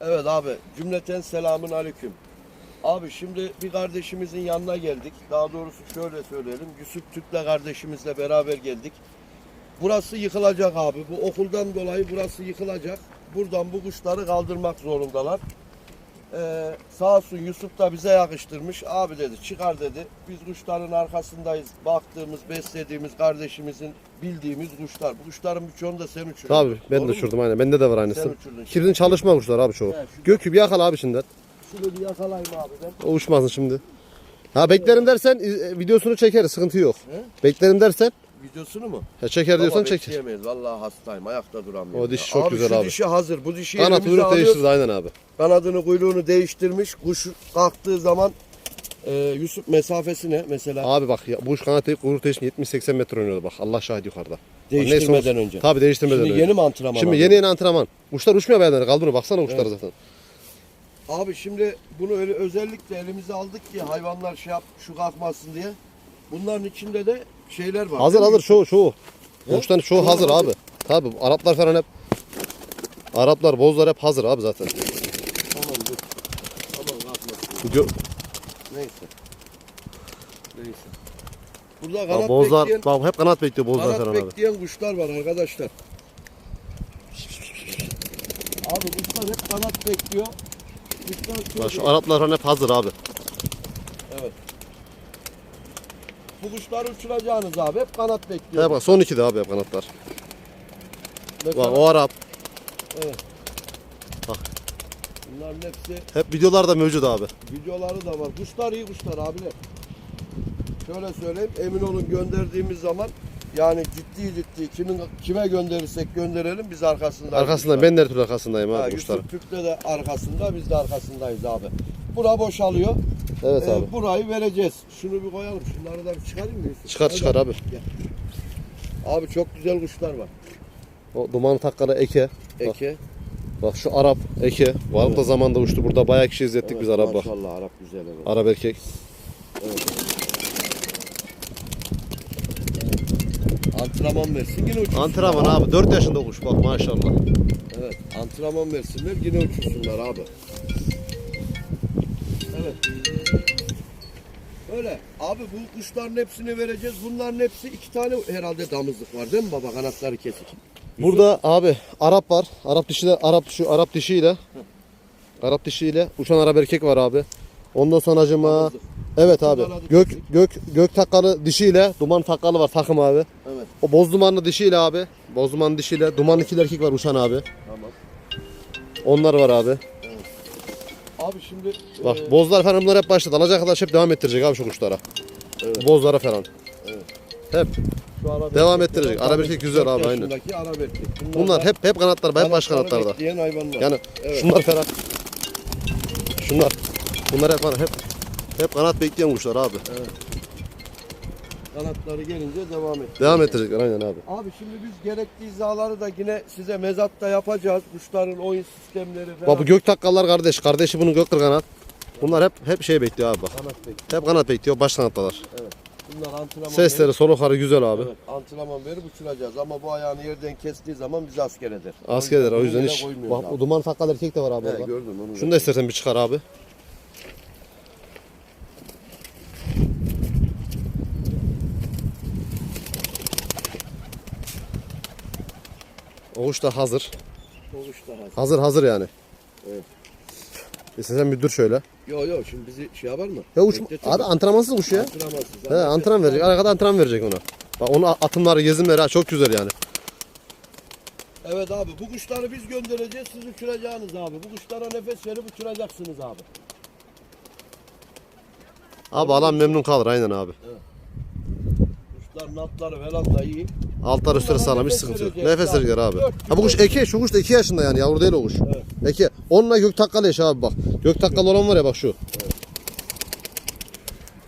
Evet abi cümleten selamun aleyküm. Abi şimdi bir kardeşimizin yanına geldik. Daha doğrusu şöyle söyleyelim. Yusuf Türk'le kardeşimizle beraber geldik. Burası yıkılacak abi. Bu okuldan dolayı burası yıkılacak. Buradan bu kuşları kaldırmak zorundalar. Ee, sağ olsun Yusuf da bize yakıştırmış. Abi dedi çıkar dedi. Biz kuşların arkasındayız. Baktığımız, beslediğimiz kardeşimizin bildiğimiz kuşlar. Bu kuşların birçoğunu da sen uçurdun. Tabii ben de uçurdum aynen. Bende de var aynısı. Sen uçurdun. Kirin çalışma kuşlar abi çoğu. Evet, şu- Gökü bir yakala abi şimdiden. Şunu bir yakalayayım abi ben. O uçmasın şimdi. Ha beklerim dersen e, videosunu çekeriz sıkıntı yok. Beklerim dersen Videosunu mu? ha, çeker diyorsan Baba çekir. bekleyemeyiz. Vallahi hastayım. Ayakta duramıyorum. O diş çok güzel şu abi. dişi hazır. Bu dişi Kanat elimize alıyoruz. değiştirdi aynen abi. Kanadını kuyruğunu değiştirmiş. Kuş kalktığı zaman e, Yusuf mesafesi ne mesela? Abi bak ya, bu uç kanat değil, kuyruk değişimi 70-80 metre oynuyordu bak. Allah şahit yukarıda. Değiştirmeden Neyse olsun. önce. Tabii değiştirmeden Şimdi önce. yeni mi antrenman Şimdi yeni yeni antrenman. Kuşlar uçmuyor beyanları kaldırıyor baksana Evet. zaten. Abi şimdi bunu öyle özellikle elimize aldık ki hayvanlar şey yap şu kalkmasın diye. Bunların içinde de şeyler var. Hazır hazır. He? Kuşların çoğu Çoğu hazır abi. Tabii bu Araplar falan hep Araplar, bozlar hep hazır abi zaten. Tamam dur. Tamam kalkmasın. Gö- Neyse. Neyse. Burada bak, kanat bozlar, bekleyen bak hep kanat bekliyor bozlar Kanat falan abi. bekleyen kuşlar var arkadaşlar. Abi kuşlar hep kanat bekliyor. Kuşlar Bak şu Araplar falan hep hazır abi. Evet. Bu kuşları uçuracağınız abi hep kanat bekliyor. He bak son iki de abi hep kanatlar. Mesela- Bak o Arap. Evet. Bak. Bunların hepsi Hep videolarda mevcut abi. videoları da var. Kuşlar iyi kuşlar abiler. Şöyle söyleyeyim emin olun gönderdiğimiz zaman yani ciddi ciddi kimin kime gönderirsek gönderelim biz arkasındayız. Arkasından kuşların. ben de her türlü arkasındayım abi kuşların. Yusuf Türk'te de arkasında biz de arkasındayız abi. Bura boşalıyor. Evet Ee, abi. burayı vereceğiz. Şunu bir koyalım. Şunları da bir çıkarayım mı? Çıkar Hadi. çıkar abi. Abi çok güzel kuşlar var. O dumanı takkalı eke. Eke. bak şu Arap eke. Varlık da zamanda uçtu. Burada bayağı kişi izlettik Evet, biz Arap bak. Maşallah Arap güzel evet. Arap erkek. Antrenman versin yine uçursunlar. Antrenman abi 4 yaşında kuş bak maşallah. Evet antrenman versinler yine uçursunlar abi. Evet. Öyle. Abi bu kuşların hepsini vereceğiz. Bunların hepsi iki tane herhalde damızlık var değil mi baba kanatları kesik? Burada abi Arap var. Arap dişiyle Arap şu Arap dişiyle Arap dişiyle uçan Arap erkek var abi. Ondan sonra acıma. Evet abi. Gök gök gök takkalı dişiyle duman takkalı var takım abi. Evet O boz dumanlı dişiyle abi. Boz dumanlı dişiyle dumanlı iki erkek var uçan abi. tamam. Onlar var abi. Abi şimdi Bak e, bozlar falan bunlar hep başladı. Alacak kadar hep devam ettirecek abi şu kuşlara. Evet. Bozlara falan. Evet. Hep. şu devam ettirecek. erkek güzel abi, aynen. erkek. Bunlar da hep hep kanatlar, hep baş kanatlarda. hayvanlar. Yani Evet. şunlar falan. Şunlar. Bunlar hep hep hep kanat bekleyen kuşlar abi. Kanatları gelince devam et. Devam ettirecekler aynen abi. Abi şimdi biz gerekli izaları da yine size mezatta yapacağız. Kuşların oyun sistemleri falan. Bak bu gök takkallar kardeş. Kardeşi bunun gök kanat. Bunlar hep hep şey bekliyor abi bak. Kanat bekliyor. Hep kanat bekliyor. Baş kanattalar. Bunlar antrenman Sesleri, verip, solukları güzel abi. evet, antrenman verip uçuracağız. Ama bu ayağını yerden kestiği zaman bizi asker eder. Askerler o yüzden bunu hiç. yere koymuyoruz Bak o duman takkal erkek de var abi He, orada. gördüm onu. Şunu da istersen bir çıkar abi. O kuş da hazır. Oluş daha. Hazır hazır yani. Evet. İstersen bir dur şöyle. Yo yo şimdi bizi şey yapar mı? Ya uç, abi antrenmansız kuş ya. Antrenmansız. He, antrenman verecek. Arkada antrenman verecek ona. Bak onun atımları, gezinleri ha, çok güzel yani. Evet abi bu kuşları biz göndereceğiz. Siz uçuracaksınız abi. Bu kuşlara nefes verip uçuracaksınız abi. Abi alan memnun kalır aynen abi. Kuşların altları falan da iyi. Altlar üstleri Bunlara sağlam hiç nefes sıkıntı yok. Nefes verecekler abi. Ha bu kuş eke, şu kuş da 2 yaşında yani yavru değil o kuş. Evet. Eke. Onunla gök takkalı eş abi bak. Gök takkalı olan var ya bak şu.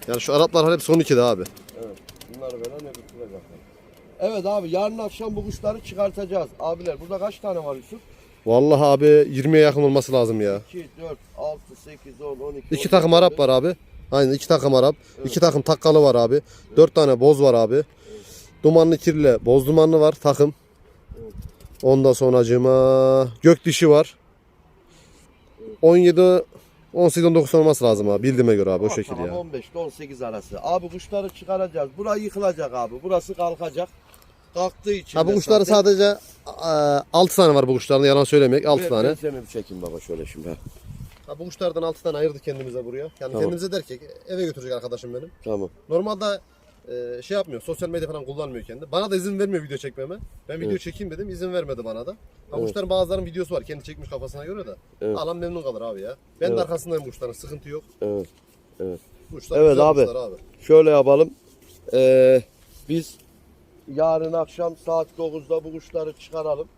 Yani şu Araplar hep son 2'de abi. Evet. Bunları falan hep uçuracaklar. Evet abi yarın akşam bu kuşları çıkartacağız. Abiler burada kaç tane var Yusuf? Vallahi abi 20'ye yakın olması lazım ya. 2, 4, 6, 8, 10, 12, İki takım Arap var abi. Aynen iki takım Arap. iki takım takkalı var abi. Dört tane boz var abi. Dumanlı kirli boz dumanlı var takım. Ondan sonracığıma gök dişi var. 17 18 19 olması lazım abi bildiğime göre abi o şekilde Tamam ya. 15 ile 18 arası. Abi kuşları çıkaracağız. Burası yıkılacak abi. Burası kalkacak. Kalktığı için Ha bu de kuşları zaten- sadece 6 tane var bu kuşların yalan söylemek 6 Ver- tane. Ben seni bir çekeyim baba şöyle şimdi. ha. Ha bu kuşlardan 6 tane ayırdık kendimize buraya. Yani Tamam. kendimize derken eve götürecek arkadaşım benim. Tamam. Normalde e, şey yapmıyor, sosyal medya falan kullanmıyor kendi. Bana da izin vermiyor video çekmeme. Ben video Evet. çekeyim dedim, izin vermedi bana da. Ha, Evet. Kuşların bazılarının videosu var, kendi çekmiş kafasına göre de. Evet. Alan memnun kalır abi ya. Ben Evet. de arkasındayım kuşların, sıkıntı yok. Evet. Kuşlar Evet güzel abi. abi. Şöyle yapalım. Ee, biz yarın akşam saat 9'da bu kuşları çıkaralım.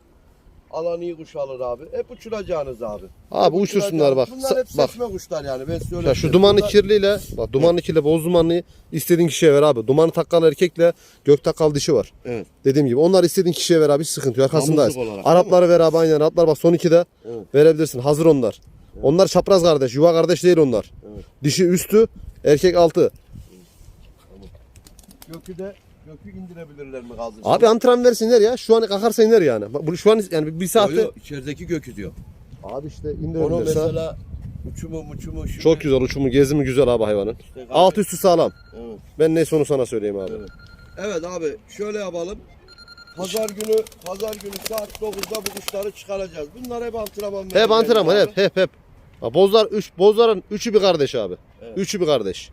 Alan iyi kuş alır abi. Hep uçuracağınız abi. Abi Hep uçursunlar bak. Bunlar hep bak. seçme kuşlar yani. Ben söyleyeyim. Ya şu dumanlı Bunlar- kirliyle, bak dumanlı kirli, boz dumanlı istediğin kişiye ver abi. Dumanı takkalı erkekle gök takkalı dişi var. Evet. Dediğim gibi onlar istediğin kişiye ver abi hiç sıkıntı yok. Arkasındayız. Olarak, Arapları ver abi aynen. Araplar bak son 2'de Evet. verebilirsin. Hazır onlar. Onlar çapraz kardeş. Yuva kardeş değil onlar. Evet. Dişi üstü, erkek altı. Gökü de gökü indirebilirler mi kaldı? Abi antrenman versinler ya. Şu an kalkarsa iner yani. Bak bu şu an yani bir saatte. Yo, yo, içerideki gökü diyor. Abi işte Onu indirebilirse. mesela uçumu muçumu şimdi. Çok güzel uçumu, gezimi güzel abi hayvanın. İşte Alt üstü sağlam. Evet. Ben neyse onu sana söyleyeyim abi. Evet. Evet abi şöyle yapalım. Pazar günü pazar günü saat 9'da bu kuşları çıkaracağız. Bunlar hep antrenman. Hep antrenman abi. hep hep hep. Ha, bozlar üç bozların üçü bir kardeş abi. Evet. Üçü bir kardeş.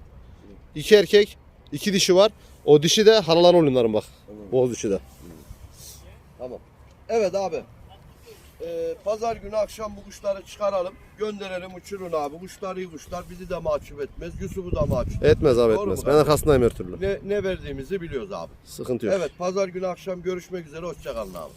İki erkek, iki dişi var. O dişi de halalar oyunların bak. Tamam. Boz dişi de. Tamam. Evet abi. Ee, pazar günü akşam bu kuşları çıkaralım. Gönderelim uçurun abi. Kuşlar iyi kuşlar. Bizi de mahcup etmez. Yusuf'u da mahcup Etmez abi Doğru mu etmez. Ben kardeşim? arkasındayım her türlü. Ne, ne verdiğimizi biliyoruz abi. Sıkıntı yok. Evet pazar günü akşam görüşmek üzere. Hoşçakalın abi.